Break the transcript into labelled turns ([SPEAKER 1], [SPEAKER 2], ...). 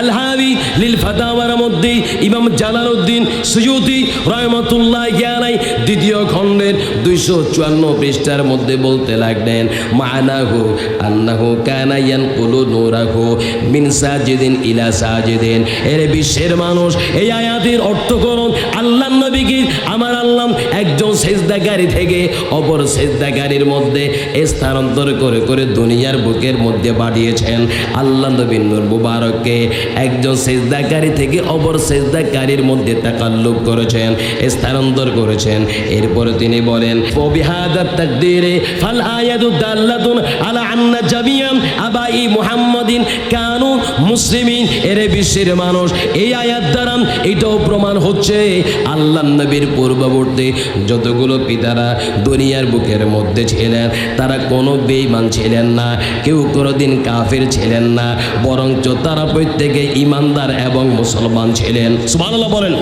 [SPEAKER 1] আলহাবি লিল ফাতাওয়ার মধ্যে ইমাম জালালউদ্দিন সুয়ুতি রহমতুল্লাহ জ্ঞানাই দ্বিতীয় খণ্ডের দুইশো চুয়ান্ন পৃষ্ঠার মধ্যে বলতে লাগলেন, মানাহু আন্নাহু কানাইয়ান কুলু নূরাহু মিন সাজিদিন ইলা সাজিদিন। এর বিশ্বের মানুষ, এই আয়াতের অর্থ করুন সেজদাকারী থেকে অপর সেজদাগারির মধ্যে স্থানান্তর করে করে দুনিয়ার বুকের মধ্যে পাঠিয়েছেন আল্লাহ নবীন নূর মুবারককে একজন সেজদাকারী থেকে অপর সেজদাকারীর মধ্যে তাকাল্লুক করেছেন, স্থানান্তর করেছেন। এরপরে তিনি বলেন ফাল দাল্লাতুন আলা আন্না জামিয়াম কানু মুসলিমিন, এর বিশ্বের মানুষ। এই আয়াত দ্বারা এটাও প্রমাণ হচ্ছে আল্লাহ নবীর পূর্ববর্তী যতগুলো পিতারা দুনিয়ার বুকের মধ্যে ছিলেন, তারা কোনো বেঈমান ছিলেন না, কেউ কোনোদিন কাফির ছিলেন না, বরঞ্চ তারা প্রত্যেকে ইমানদার এবং মুসলমান ছিলেন। বলেন।